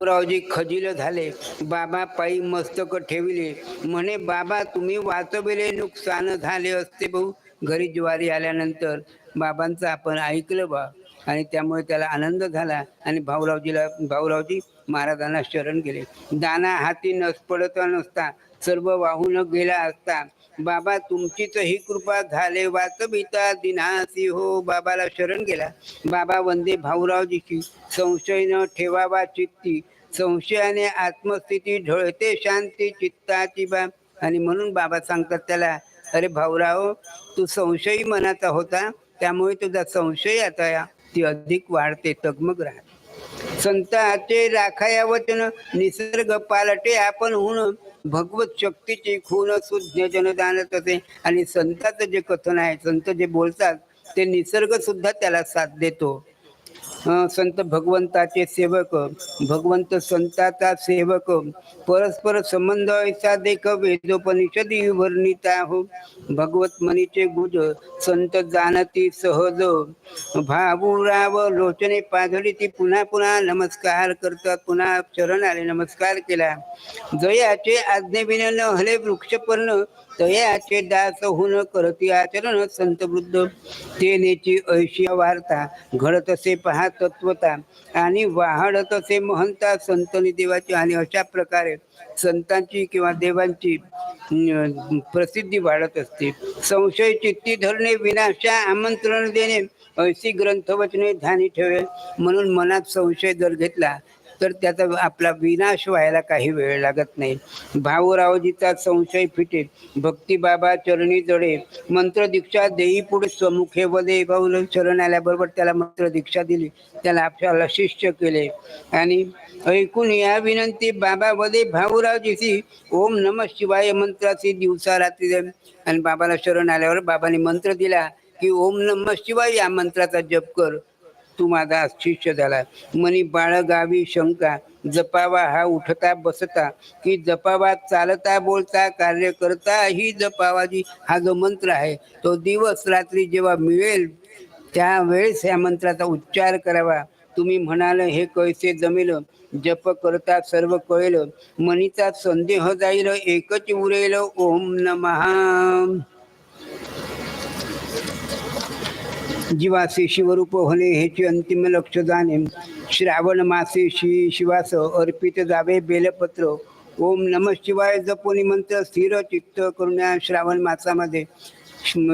भाऊरावजी खजिल झाले. बाबा पायी मस्तक ठेविले. म्हणे बाबा तुम्ही वाचविले नुकसान झाले असते भाऊ. घरी ज्वारी आल्यानंतर बाबांचं आपण ऐकलं बा. आणि त्यामुळे त्याला आनंद झाला आणि भाऊरावजीला भाऊरावजी महाराजांना शरण गेले. दाना हाती नस पडता नसता सर्व वाहून गेला असता. बाबा तुमचीच ही कृपा झाले वाचविता दिनासी हो बाबाला शरण गेला. बाबा वंदे भाऊरावजीची संशय न ठेवावा चित्ती. संशयाने आत्मस्थिती ढळते शांती चित्ताची बा. आणि म्हणून बाबा सांगतात त्याला अरे भाऊराव तू संशयी मनाचा होता त्यामुळे तुझा संशय आता या- ती अधिक वाढते तगमग राहते संताचे राखाया वचन निसर्ग पालटे आपण होऊन भगवत शक्तीची खून सुज्ञ जनदान तसे आणि संताचं जे कथन आहे संत जे बोलतात ते निसर्ग सुद्धा त्याला साथ देतो. संत भगवंताचे सेवक भगवंत संताचा सेवक परस्पर संबंध ऐसा देख वेदोपनिषदी वर्णिता हो भगवत मनीचे गुज संत जाणती सहज. भाऊराव लोचने पाधळी ती पुन्हा पुन्हा नमस्कार करतात. पुन्हा चरण आले नमस्कार केला. जयाचे आज्ञेविन न हले वृक्षपर्ण तयाचे दास होऊन करती आचरण संत वृद्ध. तेनेची ऐशी वार्ता घडत असे पहा तत्वता आणि वाहडत असे महंता संतनी देवाची आणि अशा प्रकारे संतांची किंवा देवांची प्रसिद्धी वाढत असते. संशय चित्ती धरणे विनाशा आमंत्रण देणे ऐशी ग्रंथवचने ध्यानी ठेवेल. म्हणून मनात संशय जर घेतला तर त्याचा आपला विनाश व्हायला काही वेळ लागत नाही. भाऊरावजीचा संशय फिटे भक्ती बाबा चरणी जडे. मंत्र दीक्षा देई पुढे स्वमुखे वदे भाऊ चरण आल्याबरोबर त्याला मंत्र दीक्षा दिली. त्याला आपल्याला शिष्य केले. आणि ऐकून या विनंती बाबा वदे भाऊरावजीची ओम नम शिवाय मंत्राची दिवसा रात्री. आणि बाबाला शरण आल्यावर बाबाने मंत्र दिला की ओम नम शिवाय या मंत्राचा जप कर. तू माझा आशिष्य झाला. मनी बाळगावी शंका. जपावा हा उठता बसता. की जपावा चालता बोलता कार्य करता ही जपावाजी हा जो मंत्र आहे तो दिवस रात्री जेव्हा मिळेल त्यावेळेस या मंत्राचा उच्चार करावा. तुम्ही म्हणाल हे कैसे जमेल? जप करता सर्व कळेल. मनीचा संदेह जाईल एकच उरेल. ओम नमहा जीवासे शिवरूप होणे ह्याचे अंतिम लक्ष जाणे श्रावण मासे शि शिवास अर्पित जावे बेलपत्र. ओम नम शिवाय जपोनी मंत्र स्थिर चित्त करून या श्रावण मासामध्ये.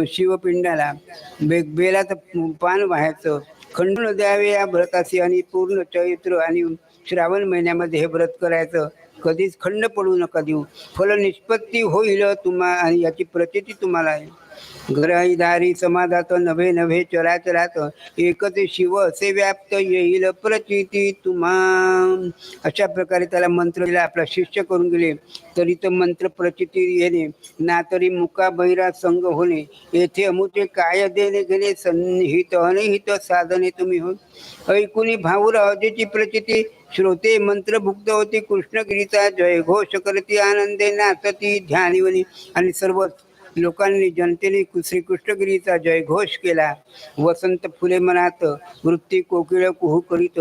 शिवपिंडाला बे बेलाचं पान व्हायचं. खंडून द्यावे या व्रताशी आणि पूर्ण चैत्र आणि श्रावण महिन्यामध्ये हे व्रत करायचं. कधीच खंड पडू नका देऊ. फल निष्पत्ती होईल तुम्हा आणि याची प्रचिती तुम्हाला आहे. घराई समाजात नव्हे नव्हे चराचरात एकच शिव असे व्याप्त येईल प्रचिती तुम्हा. अशा प्रकारे त्याला मंत्र दिला आपला शिष्य करून गेले. तरी तो मंत्र प्रचिती येणे ना तरी मुका बहिरा संग होणे. येथे अमुचे काय देणे घेणे संहित अनहित साधने तुम्ही हो ऐकुनी भाऊरावजीची प्रचिती श्रोते मंत्रभुक्त होती कृष्णगिरीचा जय घोष करती आनंदे नाचती ध्यानिवनी आणि सर्व लोकांनी जनतेने श्री कृष्णगिरीचा जयघोष केला. वसंत फुले मनात वृत्ती कोकिळ कुहू करीत.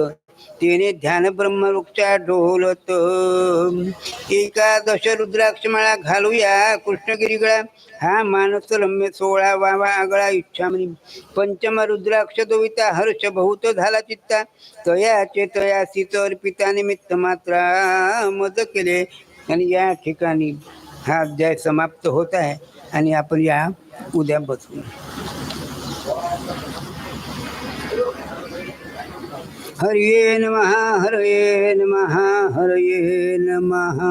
तेने ध्यान ब्रह्मवृक्षा ढोलत एकादश रुद्राक्षमाळा घालूया कृष्णगिरीगळा. हा मानस रम्य सोळा वावा आगळा इच्छा म्हणी पंचम रुद्राक्ष दोविता हर्ष बहुत झाला चित्ता. तयाचे चेतया सीत अर्पिता निमित्त मात्रा मद केले. आणि या ठिकाणी हा अध्याय समाप्त होत आहे आणि आपण या उद्या बसू. हरये नमः हरये नमः हरये नमः.